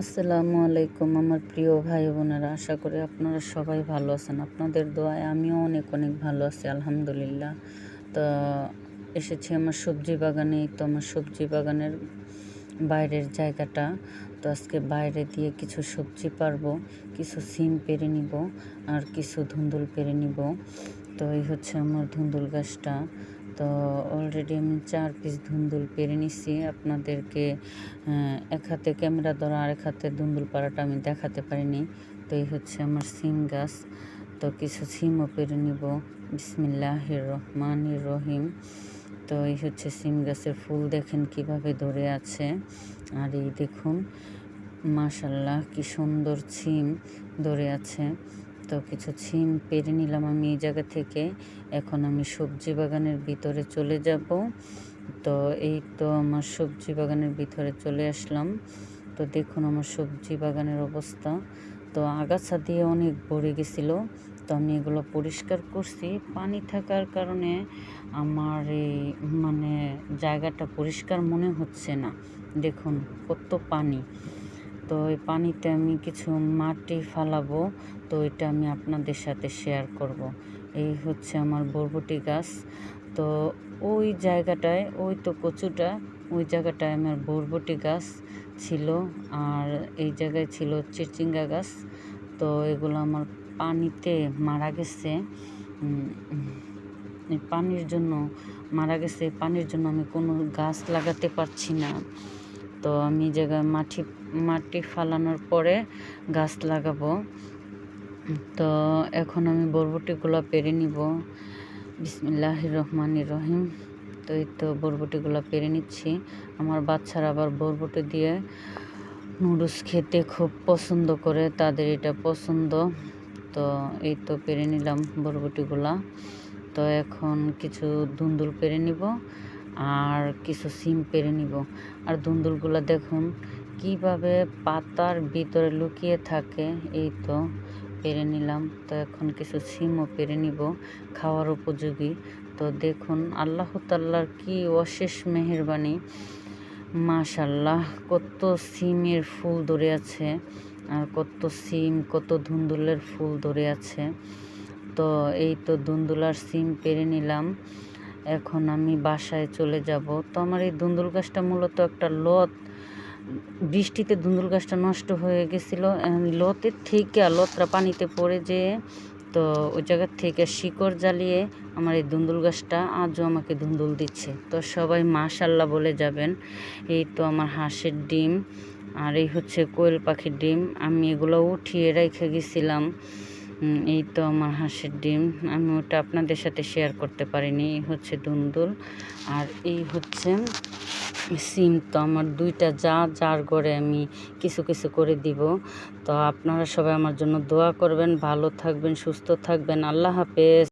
আসসালামু আলাইকুম আমার প্রিয় ভাই বোনেরা, আশা করি আপনারা সবাই ভালো আছেন। আপনাদের দোয়ায় আমিও অনেক অনেক ভালো আছি, আলহামদুলিল্লাহ। তো এসেছি আমার সবজি বাগানে, তো আমার সবজি বাগানের বাইরের জায়গাটা। তো আজকে বাইরে দিয়ে কিছু সবজি পারব, কিছু সিম পেরে নিব আর কিছু ধুন্দুল পেরে নিব। তো এই হচ্ছে আমার ধুন্দুল গাছটা। তো অলরেডি আমি চার পিস ধুন্দুল পেরে নিছি। আপনাদেরকে এক হাতে ক্যামেরা ধরা, আরেক হাতে ধুন্দুল পাড়াটা আমি দেখাতে পারিনি। তো এই হচ্ছে আমার সিম গাছ। তো কিছু সিমও পেরে নিব। বিসমিল্লাহ রহমান রহিম। তো এই হচ্ছে সিম গাছের ফুল দেখেন কীভাবে ধরে আছে। আর এই দেখুন মাশাল্লাহ কি সুন্দর সিম ধরে আছে। তো কিছু ছিম পেরে নিলাম আমি এই জায়গা থেকে। এখন আমি সবজি বাগানের ভিতরে চলে যাব। তো এই তো আমার সবজি বাগানের ভিতরে চলে আসলাম। তো দেখুন আমার সবজি বাগানের অবস্থা। তো আগাছা দিয়ে অনেক ভরে গেছিল। তো আমি এগুলো পরিষ্কার করছি। পানি থাকার কারণে আমার এই মানে জায়গাটা পরিষ্কার মনে হচ্ছে না। দেখুন, কত পানি। তো ওই পানিতে আমি কিছু মাটি ফালাবো, তো এটা আমি আপনাদের সাথে শেয়ার করব। এই হচ্ছে আমার বরবটি গাছ। তো ওই জায়গাটায়, ওই তো কচুটা, ওই জায়গাটায় আমার বরবটি গাছ ছিল। আর এই জায়গায় ছিল চিচিঙ্গা গাছ। তো এগুলো আমার পানিতে মারা গেছে। পানির জন্য, মারা গেছে। পানির জন্য আমি কোনো গাছ লাগাতে পারছি না। তো আমি জায়গায় মাটি মাটি ফালানোর পরে গাছ লাগাবো। তো এখন আমি বরবটিগুলো পেরে নিব। বিসমিল্লাহ রহমান রহিম। তো এই তো বরবটিগুলো পেরে নিচ্ছি। আমার বাচ্চারা আবার বরবটি দিয়ে নুডলস খেতে খুব পছন্দ করে, তাদের এটা পছন্দ। তো এই তো পেরে নিলাম বরবটিগুলা। তো এখন কিছু ধুন্দুল পেরে নিব। আর কিছু সিম পেরে নিব। আর ধুন্দুলগুলো দেখুন, কীভাবে পাতার ভিতরে লুকিয়ে থাকে, এই তো পেরে নিলাম। তো এখন কিছু সিমও পেরে নিব, খাওয়ার উপযোগী। তো দেখুন, আল্লাহ তাল্লার কি অশেষ মেহরবানি। মাশাল্লাহ কত সিমের ফুল ধরে আছে, আর কত সিম, কত ধুন্দুলের ফুল ধরে আছে। তো এই তো ধুন্দুলার সিম পেরে নিলাম। এখন আমি বাসায় চলে যাব। তো আমার এই ধুন্দুল গাছটা মূলত একটা লত। বৃষ্টিতে ধুন্দুল গাছটা নষ্ট হয়ে গেছিল। লতের থেকে লতরা পানিতে পড়ে যেয়ে তো ওই জায়গার থেকে শিকড় জ্বালিয়ে আমার এই ধুন্দুল গাছটা আজও আমাকে ধুন্দুল দিচ্ছে। তো সবাই মাশাল্লাহ বলে যাবেন। এই তো আমার হাঁসের ডিম আর এই হচ্ছে কোয়েল পাখির ডিম। আমি এগুলো উঠিয়ে রেখে গেছিলাম। এই তো আমার হাঁসের ডিম। আমি ওটা আপনাদের সাথে শেয়ার করতে পারিনি। এই হচ্ছে দুন্দুল। আর এই হচ্ছে সিম তো আমার দুইটা যা, যার করে আমি কিছু কিছু করে দিব। তো আপনারা সবাই আমার জন্য দোয়া করবেন। ভালো থাকবেন, সুস্থ থাকবেন। আল্লাহ হাফেজ।